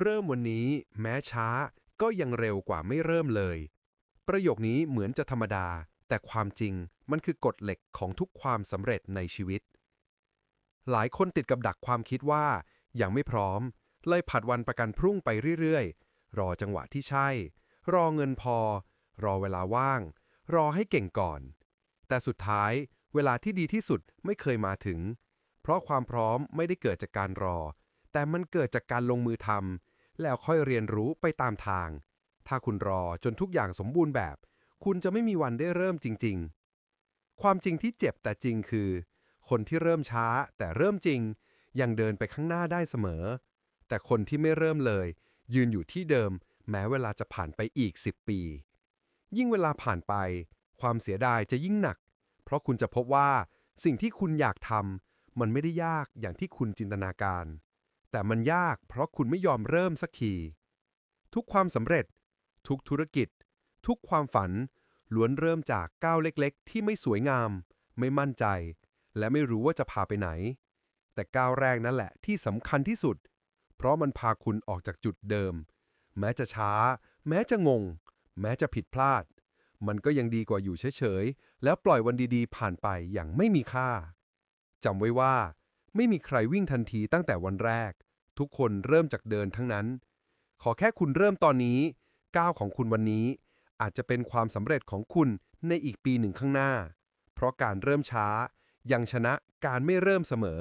เริ่มวันนี้แม้ช้าก็ยังเร็วกว่าไม่เริ่มเลย ประโยคนี้เหมือนจะธรรมดา แต่ความจริงมันคือกฎเหล็กของทุกความสำเร็จในชีวิต หลายคนติดกับดักความคิดว่ายังไม่พร้อม เลยผัดวันประกันพรุ่งไปเรื่อยๆ รอจังหวะที่ใช่ รอเงินพอ รอเวลาว่าง รอให้เก่งก่อน แต่สุดท้ายเวลาที่ดีที่สุดไม่เคยมาถึง เพราะความพร้อมไม่ได้เกิดจากการรอ แต่มันเกิดจากการลงมือทำแล้วค่อยเรียนรู้ไปตามทาง ถ้าคุณรอจนทุกอย่างสมบูรณ์แบบ คุณจะไม่มีวันได้เริ่มจริง ๆ ความจริงที่เจ็บแต่จริงคือ คนที่เริ่มช้าแต่เริ่มจริง ยังเดินไปข้างหน้าได้เสมอ แต่คนที่ไม่เริ่มเลย ยืนอยู่ที่เดิม แม้เวลาจะผ่านไปอีก 10 ปี ยิ่งเวลาผ่านไป ความเสียดายจะยิ่งหนัก เพราะคุณจะพบว่าสิ่งที่คุณอยากทำมันไม่ได้ยากอย่างที่คุณจินตนาการ แต่มันยากเพราะคุณไม่ยอมเริ่มสักทีทุกความสำเร็จ ทุกธุรกิจ ทุกความฝัน ล้วนเริ่มจากก้าวเล็กๆ ที่ไม่สวยงาม ไม่มั่นใจ และไม่รู้ว่าจะพาไปไหน แต่ก้าวแรกนั่นแหละที่สำคัญที่สุด เพราะมันพาคุณออกจากจุดเดิม แม้จะช้า แม้จะงง แม้จะผิดพลาด มันก็ยังดีกว่าอยู่เฉยๆ แล้วปล่อยวันดีๆ ผ่านไปอย่างไม่มีค่าจำไว้ว่า ไม่มีใครวิ่งทันทีตั้งแต่วันแรก ทุกคนเริ่มจากเดินทั้งนั้น ขอแค่คุณเริ่มตอนนี้ ก้าวของคุณวันนี้ อาจจะเป็นความสำเร็จของคุณในอีกปีหนึ่งข้างหน้า เพราะการเริ่มช้ายังชนะการไม่เริ่มเสมอ